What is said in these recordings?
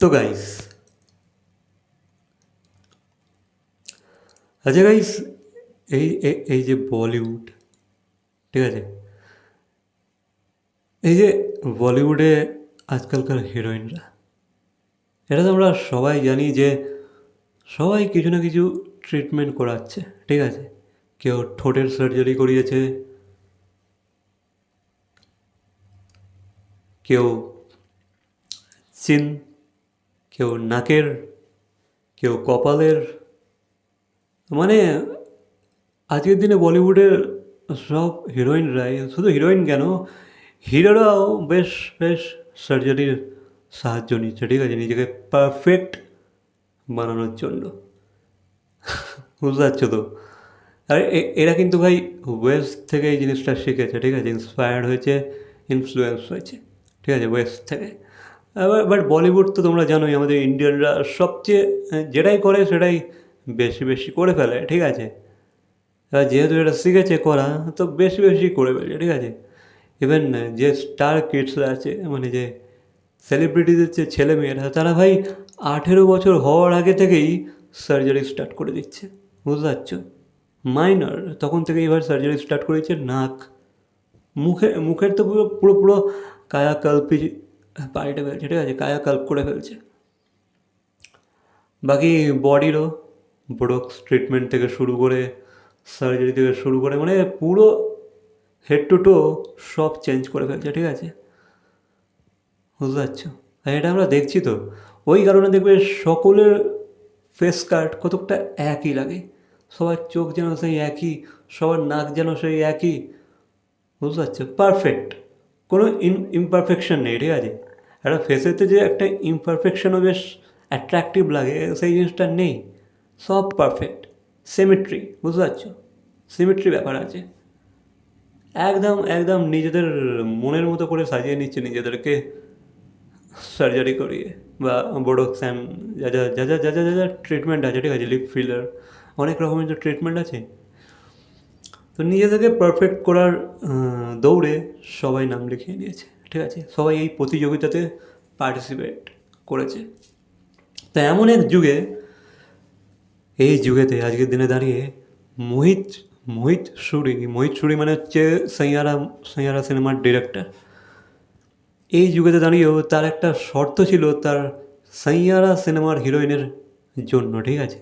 তো গাইস আচ্ছা গাইস এই এই যে বলিউড, ঠিক আছে? এই যে বলিউডে আজকালকার হিরোইনরা, এটা তো আমরা সবাই জানি যে সবাই কিছু না কিছু ট্রিটমেন্ট করাচ্ছে, ঠিক আছে? কেউ ঠোঁটের সার্জারি করিয়েছে, কেউ চিন কেউ নাকের, কেউ কপালের। মানে আজকের দিনে বলিউডের সব হিরোইনরাই, শুধু হিরোইন কেন, হিরোরাও বেশ বেশ সার্জারির সাহায্য নিচ্ছে, ঠিক আছে? নিজেকে পারফেক্ট বানানোর জন্য। বুঝতে পারছ তো? আর এরা কিন্তু ভাই ওয়েস্ট থেকে এই জিনিসটা শিখেছে, ঠিক আছে? ইন্সপায়ার্ড হয়েছে ইনফ্লুয়েন্স হয়েছে, ঠিক আছে? ওয়েস্ট থেকে। আবার বাট বলিউড তো তোমরা জানোই, আমাদের ইন্ডিয়ানরা সবচেয়ে যেটাই করে সেটাই বেশি বেশি করে ফেলে, ঠিক আছে? এবার যেহেতু এটা শিখেছে করা, তো বেশি বেশি করে ফেলছে ঠিক আছে? ইভেন যে স্টার কিডসরা আছে মানে যে সেলিব্রিটিদের যে ছেলে মেয়েরা, তারা ভাই আঠেরো বছর হওয়ার আগে থেকেই সার্জারি স্টার্ট করে দিচ্ছে, বুঝতে পারছ? মাইনর তখন থেকে এবার সার্জারি স্টার্ট করেছে, নাক। মুখে, মুখের তো পুরো পুরো পুরো কায়াকল্পি পাল্টে ফেলছে ঠিক আছে? কায়াকল্প করে ফেলছে। বাকি বডিরও ব্রোক্স ট্রিটমেন্ট থেকে শুরু করে সার্জারি থেকে শুরু করে মানে পুরো হেড টু টো সব চেঞ্জ করে ফেলছে, ঠিক আছে? বুঝতে পারছ? এটা আমরা দেখছি তো। ওই কারণে দেখবে সকলের ফেস কাট কতকটা একই লাগে। সবার চোখ যেন সেই একই, সবার নাক যেন সেই একই। বুঝতে পারছ? পারফেক্ট কোনো ইন ইমপারফেকশন নেই, ঠিক আছে? একটা ফেসেতে যে একটা ইমপারফেকশনও বেশ অ্যাট্রাকটিভ লাগে, সেই জিনিসটা নেই। সব পারফেক্ট সিমেট্রি বুঝতে পারছ? সিমেট্রি ব্যাপার আছে। একদম একদম নিজেদের মনের মতো করে সাজিয়ে নিচ্ছে নিজেদেরকে সার্জারি করিয়ে, বা বোডক্স অ্যান্ড যা যা যা যা যা যা যা যা ট্রিটমেন্ট আছে, ঠিক আছে? লিপ ফিলার অনেক রকমের যে ট্রিটমেন্ট আছে। তো নিজেদেরকে পারফেক্ট করার দৌড়ে সবাই নাম লিখিয়ে নিয়েছে। ঠিক আছে? সবাই এই প্রতিযোগিতাতে পার্টিসিপেট করেছে। তা এমন এক যুগে, এই যুগেতে আজকের দিনে দাঁড়িয়ে মোহিত মোহিত সুরি মোহিত সুরি মানে হচ্ছে সৈয়ারা সৈয়ারা সিনেমার ডিরেক্টর এই যুগেতে দাঁড়িয়েও তার একটা শর্ত ছিল তার সাইয়ারা সিনেমার হিরোইনের জন্য, ঠিক আছে?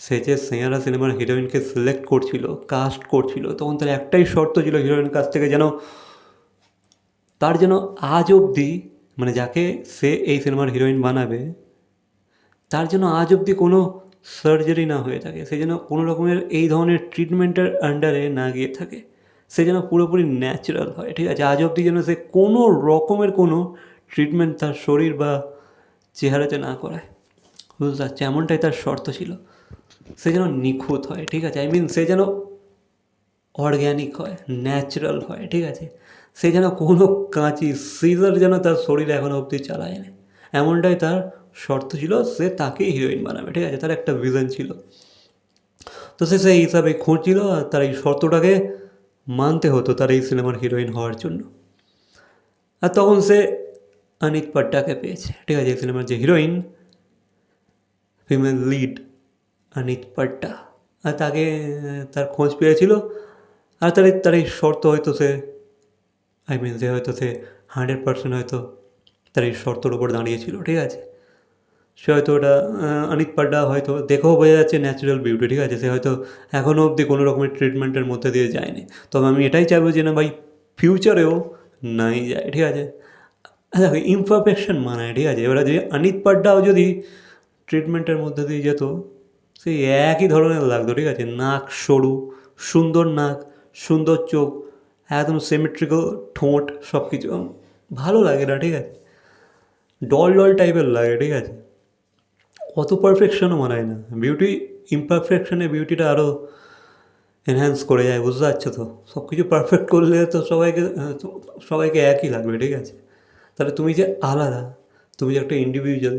সে যে সাইয়ারা সিনেমার হিরোইনকে সিলেক্ট করছিল কাস্ট করছিল, তখন তার একটাই শর্ত ছিল হিরোইনের কাছ থেকে যেন তার যেন আজ অবধি মানে যাকে সে এই সিনেমার হিরোইন বানাবে, তার জন্য আজ অবধি কোনো সার্জারি না হয়ে থাকে। সে যেন কোনো রকমের এই ধরনের ট্রিটমেন্টের আন্ডারে না গিয়ে থাকে। সে যেন পুরোপুরি ন্যাচারাল হয়। ঠিক আছে, আজ অবধি যেন সে কোনো রকমের কোনো ট্রিটমেন্ট তার শরীর বা চেহারাতে না করায়। বুঝতে পারছি? এমনটাই তার শর্ত ছিল। সে যেন নিখুঁত হয়। ঠিক আছে আই মিন সে যেন অর্গ্যানিক হয় ন্যাচারাল হয়। ঠিক আছে সে যেন কোনো কাঁচি সিজার যেন তার শরীর এখনও অবধি চালায় না এমনটাই তার শর্ত ছিল, সে তাকেই হিরোইন বানাবে, ঠিক আছে? তার একটা ভিজন ছিল। তো সে সেই হিসাবে খুঁজছিল আর তার এই শর্তটাকে মানতে হতো তার এই সিনেমার হিরোইন হওয়ার জন্য। আর তখন সে অনিত পাড্ডাকে পেয়েছে, ঠিক আছে? এই সিনেমার যে heroine female lead Anit Padda আর তাকে, তার খোঁজ পেয়েছিল। আর তার তার এই শর্ত হয়তো সে আই মিন সে হয়তো সে হান্ড্রেড পার্সেন্ট হয়তো তার এই শর্তর ওপর দাঁড়িয়েছিল, ঠিক আছে? সে হয়তো ওটা অনিত পাড্ডা হয়তো দেখেও বোঝা যাচ্ছে ন্যাচারাল বিউটি ঠিক আছে? সে হয়তো এখনও অবধি কোনো রকমের ট্রিটমেন্টের মধ্যে দিয়ে যায়নি। তবে আমি এটাই চাইব যে না ভাই ফিউচারেও নাই যায়, ঠিক আছে? দেখো ইমপারফেকশন মানায়, ঠিক আছে? এবার যে অনিত পাড্ডাও যদি ট্রিটমেন্টের মধ্যে দিয়ে যেত, সেই একই ধরনের লাগতো, ঠিক আছে? নাক সরু, সুন্দর নাক, সুন্দর চোখ একদম সিমেট্রিক্যাল ঠোঁট সব কিছু ভালো লাগে না, ঠিক আছে? ডল ডল টাইপের লাগে, ঠিক আছে? অত পারফেকশনও মানায় না। বিউটি ইমপারফেকশনে বিউটিটা আরও এনহ্যান্স করে যায়, বুঝতে পারছ তো? সব কিছু পারফেক্ট করলে তো সবাইকে সবাইকে একই লাগবে, ঠিক আছে? তাহলে তুমি যে আলাদা, তুমি যে একটা ইন্ডিভিজুয়াল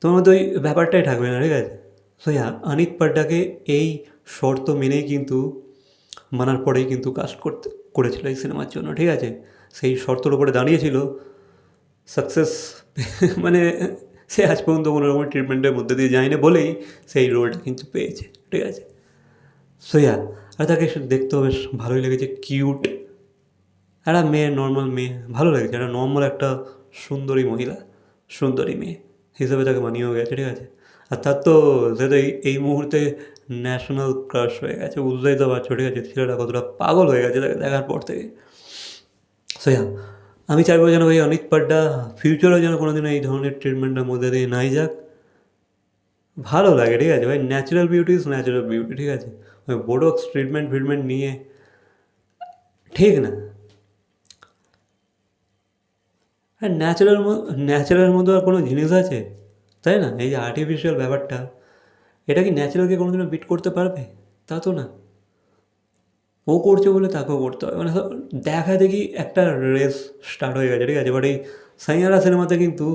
তোমার মধ্যে ওই ব্যাপারটাই থাকবে না, ঠিক আছে? সো হ্যাঁ অনিত পাড্ডাকে এই শর্ত মেনেই কিন্তু মানার পরেই কিন্তু কাস্ট করতে, করেছিল এই সিনেমার জন্য, ঠিক আছে? সেই শর্তর উপরে দাঁড়িয়েছিল। সাকসেস মানে সে আজ পর্যন্ত কোনো রকম ট্রিটমেন্টের মধ্যে দিয়ে যায়নি বলেই সেই রোলটা কিন্তু পেয়েছে, ঠিক আছে? সো ইয়া আর তাকে দেখতেও বেশ ভালোই লেগেছে কিউট একটা মেয়ে নর্মাল মেয়ে, ভালো লেগেছে। একটা নর্মাল একটা সুন্দরী মহিলা, সুন্দরী মেয়ে হিসেবে তাকে মানিয়েও গেছে, ঠিক আছে? আর তার তো এই মুহূর্তে ন্যাশনাল ক্রাশ হয়ে গেছে বুঝতেই তো পারছ ঠিক আছে ছেলেটা কতটা পাগল হয়ে গেছে তাকে দেখার পর থেকে। সো ইয়া আমি চাইব যেন ভাই অনিত পাড্ডা ফিউচারেও যেন কোনো দিন এই ধরনের ট্রিটমেন্টের মধ্যে দিয়ে নাই যাক। ভালো লাগে, ঠিক আছে ভাই? Natural beauty is natural beauty ঠিক আছে? ওই বোডক্স ট্রিটমেন্ট ফিটমেন্ট নিয়ে, ঠিক না? হ্যাঁ ন্যাচারাল ন্যাচারাল মতো আর কোনো জিনিস আছে? তাই না? এই যে আর্টিফিশিয়াল ব্যাপারটা। এটা কি ন্যাচারালকে কোনো দিনও বিট করতে পারবে? তা তো না। ও করছে বলে তাকেও করতে হবে। মানে দেখা দেখি একটা রেস স্টার্ট হয়ে গেছে, ঠিক আছে? বাট এই সাইয়ারা সিনেমাতে কিন্তু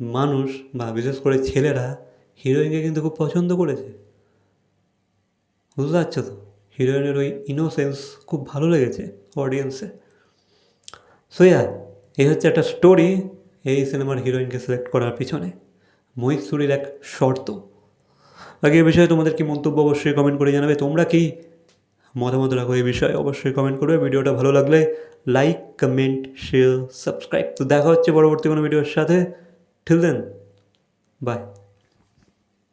মানুষ বা বিশেষ করে ছেলেরা হিরোইনকে কিন্তু খুব পছন্দ করেছে। বুঝতে পারছ তো? হিরোইনের ওই ইনোসেন্স খুব ভালো লেগেছে অডিয়েন্সে সো এই হচ্ছে একটা স্টোরি এই সিনেমার হিরোইনকে সিলেক্ট করার পিছনে। মোহিত সুরির এক শর্ত। বাকি এই বিষয়ে তোমাদের কি মন্তব্য অবশ্যই কমেন্ট করে জানাবে। তোমরা কি মতামত রাখো এই বিষয়ে অবশ্যই কমেন্ট করবে। ভিডিওটা ভালো লাগলে লাইক কমেন্ট শেয়ার সাবস্ক্রাইব তো দেখা হচ্ছে পরবর্তী কোনো ভিডিওর সাথে। ঠিক দেন বাই